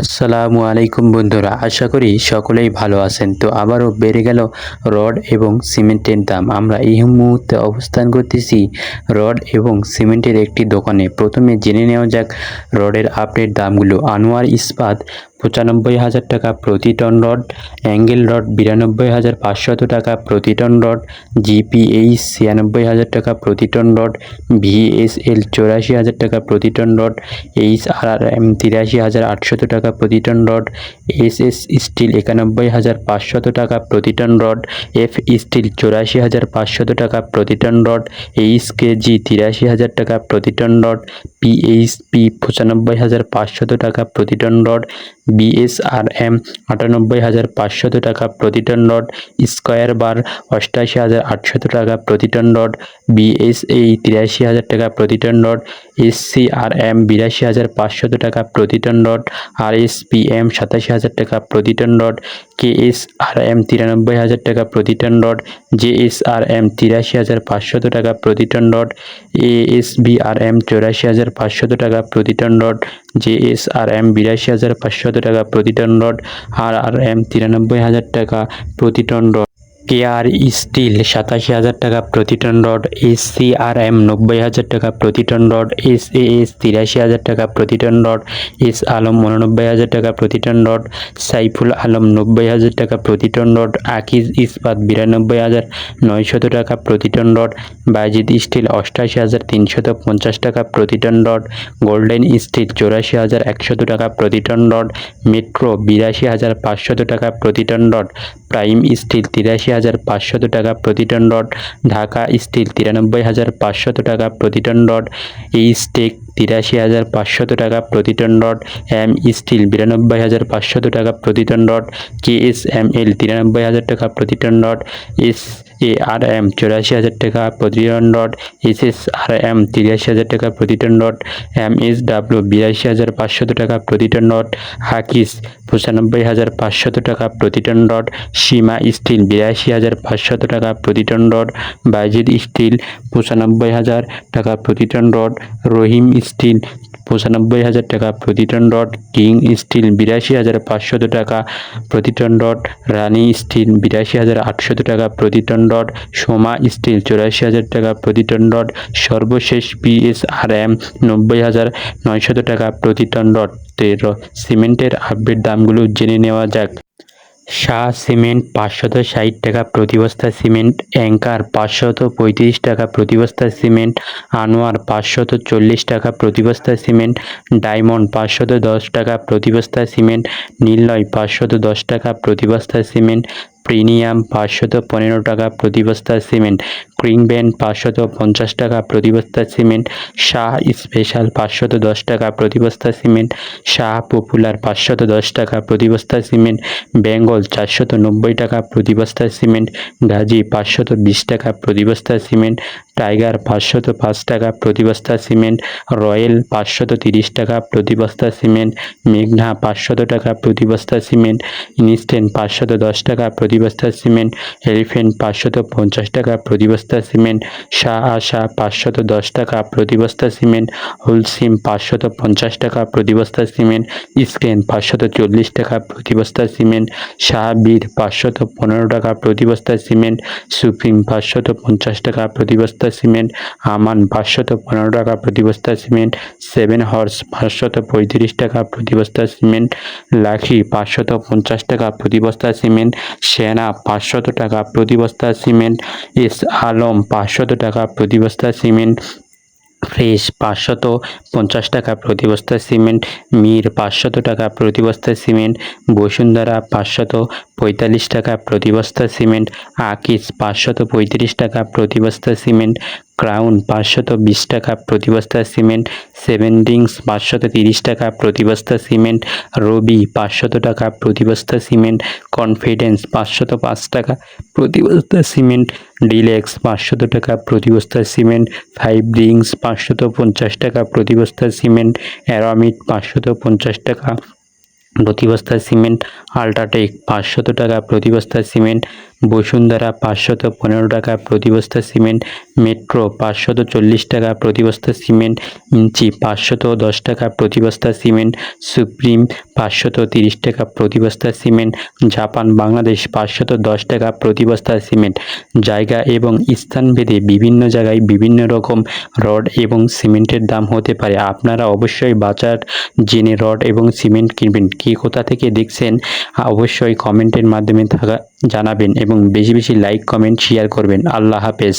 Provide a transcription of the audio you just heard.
আসসালামু আলাইকুম বন্ধুরা, আশা করি সকলেই ভালো আছেন। তো আবারও বেড়ে গেল রড এবং সিমেন্টের দাম। আমরা এই মুহূর্তে অবস্থান করতেছি রড এবং সিমেন্টের একটি দোকানে। প্রথমে জেনে নেওয়া যাক রডের আপডেট দামগুলো। আনোয়ার ইস্পাত পঁচানব্বই হাজার টাকা প্রতি টন রড, অ্যাঙ্গেল রড বিরানব্বই হাজার পাঁচশত টাকা প্রতি টন রড, জিপিএইচ ছিয়ানব্বই হাজার টাকা প্রতি টন রড, ভিএসএল চৌরাশি হাজার টাকা প্রতি ton rod H R R M তিরাশি হাজার আটশত টাকা প্রতি ton rod S S steel একানব্বই হাজার পাঁচশত টাকা প্রতি টন রড, এফ স্টিল চৌরাশি হাজার পাঁচশত টাকা প্রতি টন রড এইচ কেজি তিরাশি হাজার টাকা প্রতি টন রড, পিএইচপি পঁচানব্বই হাজার পাঁচশত টাকা প্রতি টন রড বিএসআরএম আটানব্বই হাজার পাঁচশত টাকা প্রতি টন রড স্কোয়ার বার, অষ্টাশি হাজার আটশত টাকা প্রতি টন রড বিএসএই তিরাশি হাজার টাকা প্রতি টন রড এসসিআরএম বিরাশি হাজার পাঁচশত টাকা প্রতি ton rod R S P M সাতাশি হাজার টাকা প্রতি ton rod K S R M তিরানব্বই হাজার টাকা প্রতি ton rod J S R M তিরাশি হাজার পাঁচশত টাকা প্রতি ton rod A S B R M চৌরাশি হাজার পাঁচশত টাকা প্রতি ton rod J S R M বিরাশি হাজার পাঁচশত টাকা প্রতি ton rod, R R M তিরানব্বই হাজার টাকা প্রতি টন রড। কেআর স্টিল সাতাশি হাজার টাকা, প্রতি ton rod S C R M নব্বই হাজার টাকা, প্রতি ton rod S A S তিরাশি হাজার টাকা, প্রতি টন রড এস আলম উননব্বই হাজার টাকা, প্রতি টন রড সাইফুল আলম নব্বই হাজার টাকা, প্রতি টন রড আকিজ ইস্পাত বিরানব্বই হাজার নয়শত টাকা, প্রতি টন রড বাজিদ স্টিল অষ্টাশি হাজার তিনশত পঞ্চাশ টাকা, প্রতি টন রড গোল্ডেন স্টিল চৌরাশি হাজার একশত টাকা, প্রতি টন রড মেট্রো বিরাশি হাজার পাঁচশত টাকা, প্রতি টন রড প্রাইম স্টিল তিরাশি হাজার পাঁচশত টাকা প্রতি টন রড, ঢাকা স্টিল তিরানব্বই হাজার পাঁচশত টাকা প্রতি টন রড ইস্টেক তিরাশি হাজার পাঁচশত টাকা প্রতি টন রড, এম স্টিল বিরানব্বই হাজার পাঁচশত টাকা প্রতি ton rod, K S M L তিরানব্বই হাজার টাকা প্রতি ton rod, S A R M চৌরাশি হাজার টাকা প্রতি ton rod S S R M তিরাশি হাজার টাকা প্রতি ton rod M S W বিরাশি হাজার পাঁচশত টাকা প্রতি টন রড হাকিস পঁচানব্বই হাজার পাঁচশত টাকা প্রতি টন রড সীমা স্টিল বিরাশি হাজার পাঁচশত টাকা প্রতি টন রড বাইজিদ স্টিল পঁচানব্বই হাজার টাকা প্রতি টন রড রহিম স্টিল পঁচানব্বই হাজার টাকা প্রতি টন ডট কিং স্টিল বিরাশি হাজার পাঁচশত টাকা প্রতি টন ডট রানী স্টিল বিরাশি হাজার আটশত টাকা প্রতি টন ডট সোমা স্টিল চৌরাশি হাজার টাকা প্রতি টন ডট সর্বশেষ পিএসআরএম নব্বই হাজার নয়শত টাকা প্রতি টন ডট তেরো। সিমেন্টের আপডেট দামগুলো জেনে নেওয়া যাক। শাহ সিমেন্ট পাঁচশত ষাট টাকা প্রতি বস্তা সিমেন্ট, অ্যাঙ্কার পাঁচশত পঁয়ত্রিশ টাকা প্রতি বস্তা সিমেন্ট, আনোয়ার পাঁচশত চল্লিশ টাকা প্রতি বস্তা সিমেন্ট, ডায়মন্ড পাঁচশত দশ টাকা প্রতি বস্তা সিমেন্ট, নীলয় পাঁচশত দশ টাকা প্রতি বস্তা সিমেন্ট প্রিমিয়াম পাঁচশত পনেরো টাকা প্রতি বস্তা সিমেন্ট ক্রিংব্যান পাঁচশত পঞ্চাশ টাকা প্রতি বস্তা সিমেন্ট শাহ স্পেশাল পাঁচশত দশ টাকা প্রতি বস্তা সিমেন্ট শাহ পপুলার পাঁচশত দশ টাকা প্রতি বস্তা সিমেন্ট বেঙ্গল চারশত নব্বই টাকা প্রতি বস্তা সিমেন্ট গাজী পাঁচশত বিশ টাকা প্রতি বস্তা সিমেন্ট টাইগার পাঁচশত পাঁচ টাকা প্রতি বস্তা সিমেন্ট রয়্যাল পাঁচশত তিরিশ টাকা প্রতি বস্তা সিমেন্ট মেঘনা পাঁচশত টাকা প্রতি বস্তা সিমেন্ট ইনস্ট্যান্ট পাঁচশত দশ টাকা প্রতি বস্তা সিমেন্ট এলিফেন্ট পাঁচশত পঞ্চাশ টাকা প্রতি বস্তা সিমেন্ট শাহ আশা পাঁচশত দশ টাকা প্রতি বস্তা সিমেন্ট হোলসিম পাঁচশত পঞ্চাশ টাকা প্রতি বস্তা সিমেন্ট স্ক্যান পাঁচশত চল্লিশ টাকা প্রতি বস্তা সিমেন্ট শাহবীর পাঁচশত পনেরো টাকা প্রতি বস্তা সিমেন্ট সুপ্রিম পাঁচশত পঞ্চাশ টাকা প্রতি বস্তা সিমেন্ট আমান পাঁচশত পনেরো টাকা প্রতি বস্তা সিমেন্ট সেভেন হর্স পাঁচশত পঁয়ত্রিশ টাকা প্রতি বস্তা সিমেন্ট লাখি পাঁচশত পঞ্চাশ টাকা প্রতি বস্তা সিমেন্ট সেনা, পাঁচশত টাকা প্রতি বস্তা সিমেন্ট, এস আলম, পাঁচশত টাকা প্রতি বস্তা সিমেন্ট, ফ্রেশ, পাঁচশত পঞ্চাশ টাকা প্রতি বস্তা সিমেন্ট, মির, পাঁচশত টাকা প্রতি বস্তা সিমেন্ট, বসুন্ধরা, পাঁচশত পঁয়তাল্লিশ টাকা প্রতি বস্তা সিমেন্ট, আকিস, পাঁচশত পঁয়ত্রিশ টাকা প্রতি বস্তা সিমেন্ট ক্রাউন পাঁচশত বিশ টাকা প্রতি বস্তা সিমেন্ট সেভেন ডিংস পাঁচশত তিরিশ টাকা প্রতি বস্তা সিমেন্ট রবি পাঁচশত টাকা প্রতি বস্তা সিমেন্ট কনফিডেন্স পাঁচশত পাঁচ টাকা প্রতি বস্তা সিমেন্ট ডিলেক্স পাঁচশত টাকা প্রতি বস্তা সিমেন্ট ফাইভ ডিংস পাঁচশত পঞ্চাশ টাকা প্রতি বস্তা সিমেন্ট অ্যারামিড পাঁচশত পঞ্চাশ টাকা। প্রতি বস্তা সিমেন্ট আল্ট্রাটেক পাঁচশত টাকা প্রতি বস্তা সিমেন্ট বসুন্ধরা পাঁচশত পনেরো টাকা প্রতি বস্তা সিমেন্ট মেট্রো পাঁচশত চল্লিশ টাকা প্রতি বস্তা সিমেন্ট ইঞ্চি পাঁচশত দশ টাকা প্রতি বস্তা সিমেন্ট সুপ্রিম পাঁচশত তিরিশ টাকা প্রতি বস্তা সিমেন্ট জাপান বাংলাদেশ পাঁচশত দশ টাকা প্রতি বস্তা সিমেন্ট জায়গা এবং স্থানভেদে বিভিন্ন জায়গায় বিভিন্ন রকম রড এবং সিমেন্টের দাম হতে পারে। আপনারা অবশ্যই বাজার জেনে রড এবং সিমেন্ট কিনবেন। কে কোথা থেকে দেখছেন অবশ্যই কমেন্টের মাধ্যমে থাকা, জানাবেন এবং বেশি বেশি লাইক কমেন্ট শেয়ার করবেন। আল্লাহ হাফেজ।